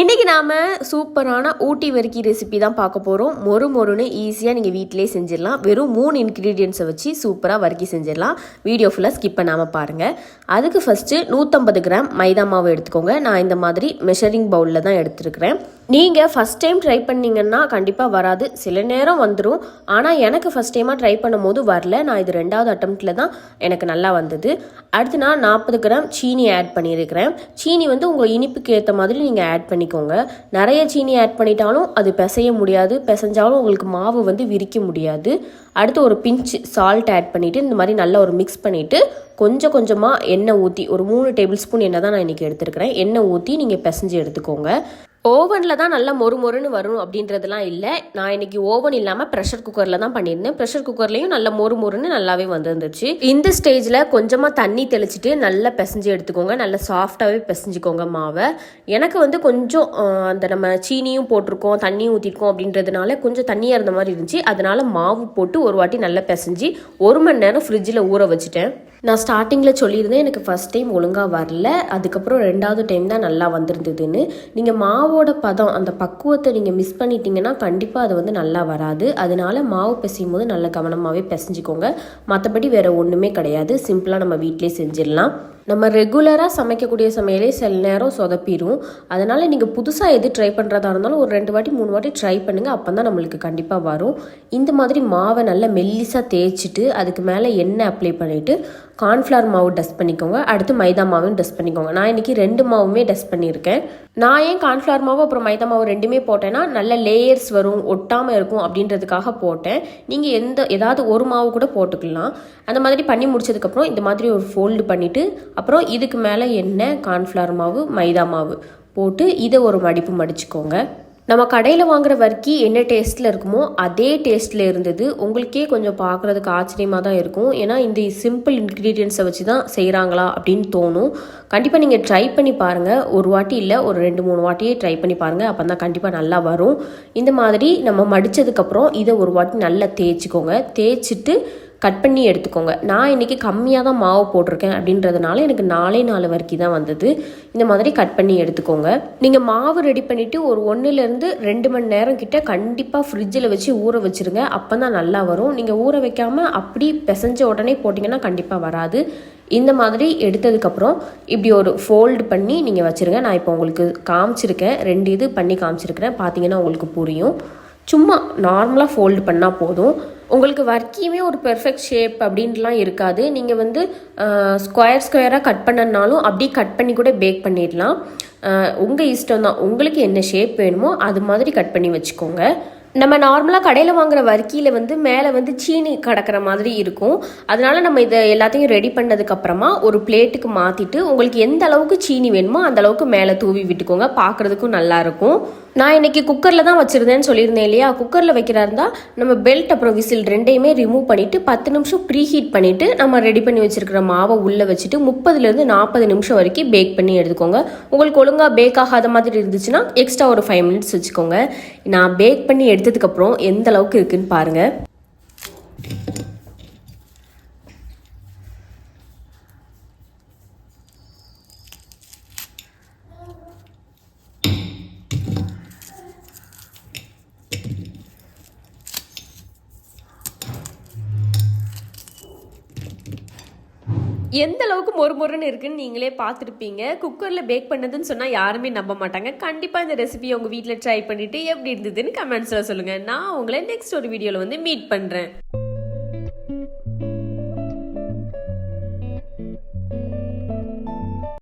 இன்றைக்கி நாம் சூப்பரான ஊட்டி வறுக்கி ரெசிபி தான் பார்க்க போகிறோம் மொறு மொறுன்னு ஈஸியாக நீங்கள் வீட்டிலே செஞ்சிடலாம். வெறும் மூணு இன்க்ரீடியன்ஸை வச்சு சூப்பராக வறுக்கி செஞ்சிடலாம். வீடியோ ஃபுல்லாக ஸ்கிப் பண்ணாமல் பாருங்கள் அதுக்கு ஃபஸ்ட்டு நூற்றம்பது கிராம் மைதா மாவு எடுத்துக்கோங்க. நான் இந்த மாதிரி மெஷரிங் பவுலில் தான் எடுத்துருக்கிறேன். நீங்கள் ஃபஸ்ட் டைம் ட்ரை பண்ணீங்கன்னா கண்டிப்பாக வராது. சில நேரம் வந்துடும் ஆனால் எனக்கு ஃபஸ்ட் டைமாக ட்ரை பண்ணும்போது வரல. நான் இது ரெண்டாவது அட்டம்ப்டில் தான் எனக்கு நல்லா வந்தது. அடுத்து நான் நாற்பது கிராம் சீனி ஆட் பண்ணியிருக்கிறேன். சீனி வந்து உங்கள் இனிப்புக்கு ஏற்ற மாதிரி நீங்கள் ஆட் பண்ணிக்கோங்க. நிறைய சீனி ஆட் பண்ணிட்டாலும் அது பிசைய முடியாது. பிசைஞ்சாலும் உங்களுக்கு மாவு வந்து விரிக்க முடியாது. அடுத்து ஒரு பிஞ்ச் சால்ட் ஆட் பண்ணிவிட்டு இந்த மாதிரி நல்லா ஒரு மிக்ஸ் பண்ணிவிட்டு கொஞ்சம் கொஞ்சமாக எண்ணெய் ஊற்றி ஒரு மூணு டேபிள் ஸ்பூன் எண்ணெய் தான் நான் இன்றைக்கி எடுத்துருக்கிறேன். எண்ணெய் ஊற்றி நீங்கள் பிசைஞ்சு எடுத்துக்கோங்க. ஓவனில் தான் நல்லா மொறு மொறுன்னு வரும் அப்படின்றதுலாம் இல்லை. நான் இன்னைக்கு ஓவன் இல்லாமல் ப்ரெஷர் குக்கரில் தான் பண்ணியிருந்தேன். ப்ரெஷர் குக்கர்லேயும் நல்லா மொறு மொறுன்னு நல்லாவே வந்துருந்துச்சு. இந்த ஸ்டேஜில் கொஞ்சமாக தண்ணி தெளிச்சிட்டு நல்லா பிசைஞ்சு எடுத்துக்கோங்க. நல்லா சாஃப்டாகவே பிசைஞ்சுக்கோங்க மாவை. எனக்கு வந்து கொஞ்சம் அந்த நம்ம சீனியும் போட்டிருக்கோம் தண்ணியும் ஊற்றிருக்கோம் அப்படின்றதுனால கொஞ்சம் தண்ணியாக இருந்த மாதிரி இருந்துச்சு. அதனால மாவு போட்டு ஒரு வாட்டி நல்லா பிசைஞ்சு ஒரு மணி நேரம் ஃப்ரிட்ஜில் ஊற வச்சுட்டேன். நான் ஸ்டார்டிங்கில் சொல்லியிருந்தேன் எனக்கு ஃபஸ்ட் டைம் ஒழுங்காக வரல. அதுக்கப்புறம் ரெண்டாவது டைம் தான் நல்லா வந்திருந்ததுன்னு. நீங்கள் மாவோட பதம் அந்த பக்குவத்தை நீங்கள் மிஸ் பண்ணிட்டீங்கன்னா கண்டிப்பாக அது வந்து நல்லா வராது. அதனால மாவு பிசையும் போது நல்ல கவனமாகவே பிசைஞ்சிக்கோங்க. மற்றபடி வேறு ஒன்றுமே கிடையாது. சிம்பிளாக நம்ம வீட்டிலே செஞ்சிடலாம். நம்ம ரெகுலராக சமைக்கக்கூடிய சமையலே சில நேரம் சொதப்பிடும் அதனால் நீங்கள் புதுசாக எது ட்ரை பண்ணுறதா இருந்தாலும் ஒரு ரெண்டு வாட்டி மூணு வாட்டி ட்ரை பண்ணுங்கள் அப்போ தான் நம்மளுக்கு கண்டிப்பாக வரும். இந்த மாதிரி மாவை நல்லா மெல்லிசாக தேய்ச்சிட்டு அதுக்கு மேலே எண்ணெய் அப்ளை பண்ணிவிட்டு கார்ன்ஃப்ளவர் மாவு டஸ்ட் பண்ணிக்கோங்க. அடுத்து மைதா மாவும் டஸ்ட் பண்ணிக்கோங்க. நான் இன்றைக்கி ரெண்டு மாவுமே டஸ்ட் பண்ணியிருக்கேன். நான் ஏன் கான்ஃப்ளவர் மாவு அப்புறம் மைதா மாவு ரெண்டுமே போட்டேன்னா நல்ல லேயர்ஸ் வரும் ஒட்டாமல் இருக்கும் அப்படின்றதுக்காக போட்டேன். நீங்கள் எந்த ஏதாவது ஒரு மாவு கூட போட்டுக்கலாம். அந்த மாதிரி பண்ணி முடிச்சதுக்கப்புறம் இந்த மாதிரி ஒரு ஃபோல்டு பண்ணிவிட்டு அப்புறம் இதுக்கு மேலே என்ன கான்ஃப்ளவர் மாவு மைதா மாவு போட்டு இதை ஒரு மடிப்பு மடிச்சுக்கோங்க. நம்ம கடையில் வாங்குற வர்க்கி என்ன டேஸ்ட்டில் இருக்குமோ அதே டேஸ்ட்டில் இருந்தது. உங்களுக்கே கொஞ்சம் பார்க்குறதுக்கு ஆச்சரியமாக தான் இருக்கும். ஏன்னா இந்த சிம்பிள் இன்க்ரீடியன்ஸை வச்சு தான் செய்கிறாங்களா அப்படின்னு தோணும். கண்டிப்பாக நீங்கள் ட்ரை பண்ணி பாருங்கள் ஒரு வாட்டி இல்லை ஒரு ரெண்டு மூணு வாட்டியே ட்ரை பண்ணி பாருங்கள் அப்போ தான் கண்டிப்பாக நல்லா வரும். இந்த மாதிரி நம்ம மடித்ததுக்கப்புறம் இதை ஒரு வாட்டி நல்லா தேய்ச்சிக்கோங்க. தேய்ச்சிட்டு கட் பண்ணி எடுத்துக்கோங்க. நான் இன்றைக்கி கம்மியாக தான் மாவு போட்டிருக்கேன் அப்படின்றதுனால எனக்கு நாலே நாலு வரைக்கும் தான் வந்தது. இந்த மாதிரி கட் பண்ணி எடுத்துக்கோங்க. நீங்கள் மாவு ரெடி பண்ணிவிட்டு ஒரு ஒன்றுலேருந்து ரெண்டு மணி நேரம் கிட்ட கண்டிப்பாக ஃப்ரிட்ஜில் வச்சு ஊற வச்சுருங்க. அப்போ தான் நல்லா வரும். நீங்கள் ஊற வைக்காமல் அப்படி பிசைஞ்ச உடனே போட்டிங்கன்னா கண்டிப்பாக வராது. இந்த மாதிரி எடுத்ததுக்கப்புறம் இப்படி ஒரு ஃபோல்டு பண்ணி நீங்கள் வச்சுருங்க. நான் இப்போ உங்களுக்கு காமிச்சிருக்கேன். ரெண்டு இது பண்ணி காமிச்சிருக்கிறேன். பார்த்தீங்கன்னா உங்களுக்கு புரியும். சும்மா நார்மலாக ஃபோல்டு பண்ணால் போதும். உங்களுக்கு வர்க்கியுமே ஒரு பெர்ஃபெக்ட் ஷேப் அப்படின்ட்டுலாம் இருக்காது. நீங்கள் வந்து ஸ்கொயர் ஸ்கொயராக கட் பண்ணனாலும் அப்படியே கட் பண்ணி கூட பேக் பண்ணிடலாம். உங்கள் இஷ்டம் தான். உங்களுக்கு என்ன ஷேப் வேணுமோ அது மாதிரி கட் பண்ணி வச்சுக்கோங்க. நம்ம நார்மலாக கடையில் வாங்குற வர்க்கியில் வந்து மேலே வந்து சீனி கடக்கிற மாதிரி இருக்கும். அதனால நம்ம இதை எல்லாத்தையும் ரெடி பண்ணதுக்கப்புறமா ஒரு பிளேட்டுக்கு மாற்றிட்டு உங்களுக்கு எந்த அளவுக்கு சீனி வேணுமோ அந்த அளவுக்கு மேலே தூவி விட்டுக்கோங்க. பார்க்குறதுக்கும் நல்லாயிருக்கும் நான் இன்னைக்கு குக்கரில் தான் வச்சுருந்தேன்னு சொல்லியிருந்தேன் இல்லையா? குக்கரில் வைக்கிறா இருந்தால் நம்ம பெல்ட் அப்புறம் விசில் ரெண்டையுமே ரிமூவ் பண்ணிவிட்டு பத்து நிமிஷம் ப்ரீ ஹீட் பண்ணிவிட்டு நம்ம ரெடி பண்ணி வச்சுருக்கிற மாவை உள்ளே வச்சுட்டு முப்பதுலேருந்து நாற்பது நிமிஷம் வரைக்கும் பேக் பண்ணி எடுத்துக்கோங்க. உங்களுக்கு ஒழுங்காக பேக் ஆகாத மாதிரி இருந்துச்சுன்னா எக்ஸ்ட்ரா ஒரு ஃபைவ் மினிட்ஸ் வச்சுக்கோங்க. நான் பேக் பண்ணி எடுத்ததுக்கப்புறம் எந்த அளவுக்கு இருக்குன்னு பாருங்கள் எந்த அளவுக்கு மொறு மொறுன்னு இருக்குன்னு நீங்களே பார்த்துருப்பீங்க. குக்கரில் பேக் பண்ணதுன்னு சொன்னால் யாருமே நம்ப மாட்டாங்க. கண்டிப்பாக இந்த ரெசிபியை உங்கள் வீட்டில் ட்ரை பண்ணிவிட்டு எப்படி இருந்ததுன்னு கமெண்ட்ஸில் சொல்லுங்கள் நான் உங்களை நெக்ஸ்ட் ஒரு வீடியோவில் வந்து மீட் பண்ணுறேன்